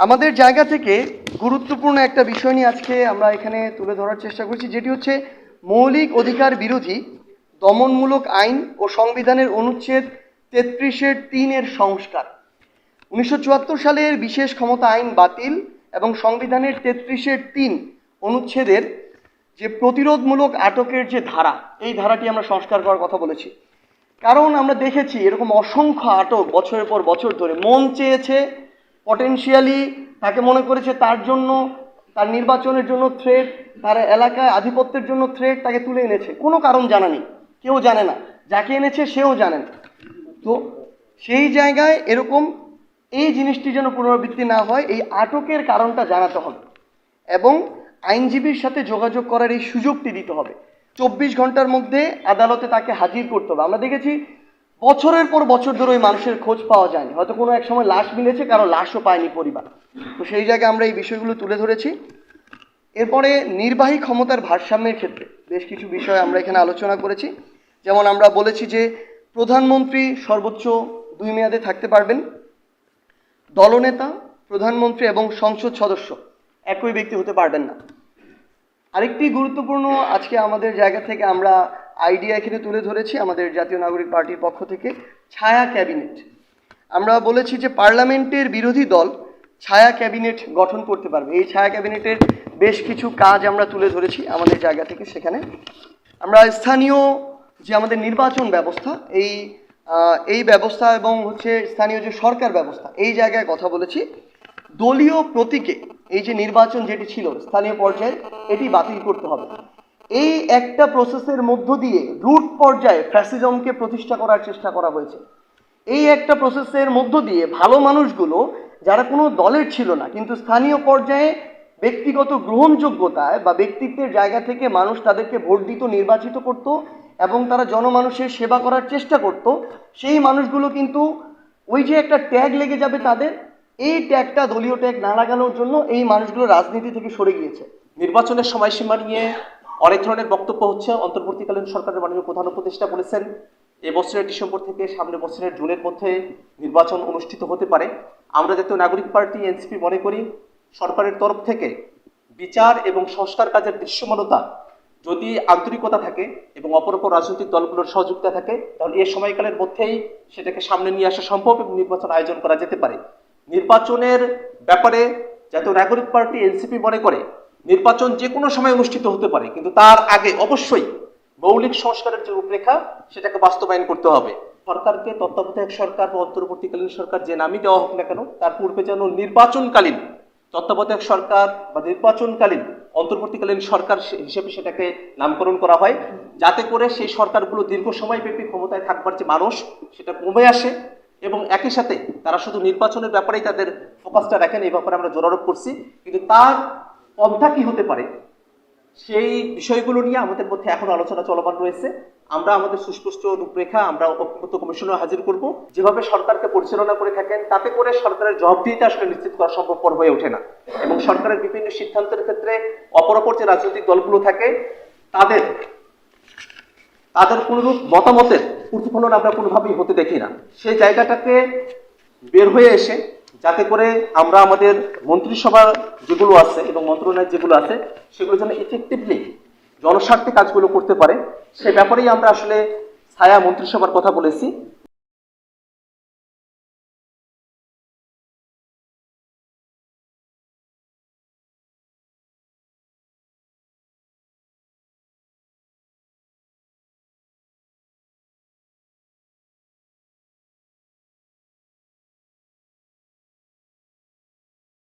আমাদের জায়গা থেকে গুরুত্বপূর্ণ একটা বিষয় নিয়ে আজকে আমরা এখানে তুলে ধরার চেষ্টা করছি, যেটি হচ্ছে মৌলিক অধিকার বিরোধী দমনমূলক আইন ও সংবিধানের অনুচ্ছেদ তেত্রিশের তিনের সংস্কার। উনিশশো চুয়াত্তর সালের বিশেষ ক্ষমতা আইন বাতিল এবং সংবিধানের তেত্রিশের তিন অনুচ্ছেদের যে প্রতিরোধমূলক আটকের যে ধারা, এই ধারাটি আমরা সংস্কার করার কথা বলেছি। কারণ আমরা দেখেছি এরকম অসংখ্য আটক বছরের পর বছর ধরে মন চেয়েছে পটেনশিয়ালি তাকে মনে করেছে তার জন্য, তার নির্বাচনের জন্য থ্রেট তার এলাকায় আধিপত্যের জন্য থ্রেট তাকে তুলে এনেছে। কোনো কারণ জানা নেই, কেউ জানে না। যাকে এনেছে সেও জানে না। তো সেই জায়গায় এরকম এই জিনিসটি যেন পুনরাবৃত্তি না হয়, এই আটকের কারণটা জানাতে হবে। এবং আইনজীবীর সাথে যোগাযোগ করার এই সুযোগটি দিতে হবে। চব্বিশ ঘণ্টার মধ্যে আদালতে তাকে হাজির করতে হবে। আমরা দেখেছি বছরের পর বছর ধরে ওই মানুষের খোঁজ পাওয়া যায়নি। হয়তো কোনো এক সময় লাশ মিলেছে, কারও লাশও পায়নি পরিবার। তো সেই জায়গায় আমরা এই বিষয়গুলো তুলে ধরেছি। এরপরে নির্বাহী ক্ষমতার ভারসাম্যের ক্ষেত্রে বেশ কিছু বিষয় আমরা এখানে আলোচনা করেছি। যেমন আমরা বলেছি যে, প্রধানমন্ত্রী সর্বোচ্চ দুই মেয়াদে থাকতে পারবেন। দলনেতা, প্রধানমন্ত্রী এবং সংসদ সদস্য একই ব্যক্তি হতে পারবেন না। আরেকটি গুরুত্বপূর্ণ আজকে আমাদের জায়গা থেকে আমরা আইডিয়া এখানে তুলে ধরেছি আমাদের জাতীয় নাগরিক পার্টির পক্ষ থেকে, ছায়া ক্যাবিনেট। আমরা বলেছি যে পার্লামেন্টের বিরোধী দল ছায়া ক্যাবিনেট গঠন করতে পারবে। এই ছায়া ক্যাবিনেটের বেশ কিছু কাজ আমরা তুলে ধরেছি আমাদের জায়গা থেকে সেখানে। আমরা স্থানীয় যে আমাদের নির্বাচন ব্যবস্থা, এই এই ব্যবস্থা এবং হচ্ছে স্থানীয় যে সরকার ব্যবস্থা, এই জায়গায় কথা বলেছি। দলীয় প্রতীকে এই যে নির্বাচন যেটি ছিল, স্থানীয় পর্যায়ে, এটি বাতিল করতে হবে। এই একটা প্রসেসের মধ্য দিয়ে রুট পর্যায়ে ফ্যাসিজমকে প্রতিষ্ঠা করার চেষ্টা করা হয়েছে। এই একটা প্রসেসের মধ্য দিয়ে ভালো মানুষগুলো, যারা কোনো দলের ছিল না, কিন্তু স্থানীয় পর্যায়ে ব্যক্তিগত গ্রহণযোগ্যতায় বা ব্যক্তিত্বের জায়গা থেকে মানুষ তাদেরকে ভোট দিত, নির্বাচিত করত এবং তারা জনমানুষের সেবা করার চেষ্টা করত, সেই মানুষগুলো কিন্তু ওই যে একটা ট্যাগ লেগে যাবে তাদের, এই ট্যাগটা দলীয় ট্যাগ না লাগানোর জন্য এই মানুষগুলো রাজনীতি থেকে সরে গিয়েছে। নির্বাচনের সময়সীমা নিয়ে অনেক ধরনের বক্তব্য হচ্ছে অন্তর্বর্তীকালীন সরকারের মাননীয় প্রধান উপদেষ্টা বলেছেন এবছরের ডিসেম্বর থেকে সামনের বছরের জুনের মধ্যে নির্বাচন অনুষ্ঠিত হতে পারে। আমরা জাতীয় নাগরিক পার্টি, এনসিপি মনে করি, সরকারের তরফ থেকে বিচার এবং সংস্কার কাজের দৃশ্যমানতা যদি আন্তরিকতা থাকে এবং অপর অপর রাজনৈতিক দলগুলোর সহযোগিতা থাকে, তাহলে এ সময়কালের মধ্যেই সেটাকে সামনে নিয়ে আসা সম্ভব এবং নির্বাচন আয়োজন করা যেতে পারে। নির্বাচনের ব্যাপারে জাতীয় নাগরিক পার্টি, এনসিপি মনে করে নির্বাচন যে কোনো সময় অনুষ্ঠিত হতে পারে, কিন্তু তার আগে অবশ্যই মৌলিক সংস্কারের যে রূপরেখা, সেটাকে বাস্তবায়ন করতে হবে। সরকারকে তত্ত্বাবধায়ক সরকার বা অন্তর্বর্তীকালীন সরকার যে নামই দেওয়া হোক না কেন, তার পূর্বে যেন নির্বাচনকালীন তত্ত্বাবধায়ক সরকার বা নির্বাচনকালীন অন্তর্বর্তীকালীন সরকার হিসেবে সেটাকে নামকরণ করা হয়, যাতে করে সেই সরকারগুলো দীর্ঘ সময় সময়ব্যাপী ক্ষমতায় থাকবার যে মানুষ, সেটা কমে আসে এবং একই সাথে তারা শুধু নির্বাচনের ব্যাপারেই তাদের ফোকাসটা রাখেন, এই ব্যাপারে আমরা জোরারোপ করছি। কিন্তু তার পন্থা কি হতে পারে? সেই বিষয়গুলো নিয়ে আমাদের মধ্যে এখনও আলোচনা চলমান রয়েছে। আমরা আমাদের সুস্পষ্ট রূপরেখা আমরা ঐক্যবদ্ধ কমিশনে হাজির করব। যেভাবে সরকারকে পরিচালনা করে থাকেন, তাতে করে সরকারের জবাবদিহিতা আসলে নিশ্চিত করা সম্ভবপর হয়ে ওঠে না। এবং সরকারের বিভিন্ন সিদ্ধান্তের ক্ষেত্রে অপরাপর যে রাজনৈতিক দলগুলো থাকে, তাদের তাদের কোনরূপ মতামতের প্রতিফলন আমরা কোনোভাবেই হতে দেখি না। সেই জায়গাটাকে বের হয়ে এসে যাতে করে আমরা আমাদের মন্ত্রিসভার যেগুলো আছে এবং মন্ত্রণালয় যেগুলো আছে, সেগুলো যেন ইফেক্টিভলি জনস্বার্থে কাজগুলো করতে পারে। সে ব্যাপারেই আমরা আসলে ছায়া মন্ত্রিসভার কথা বলেছি।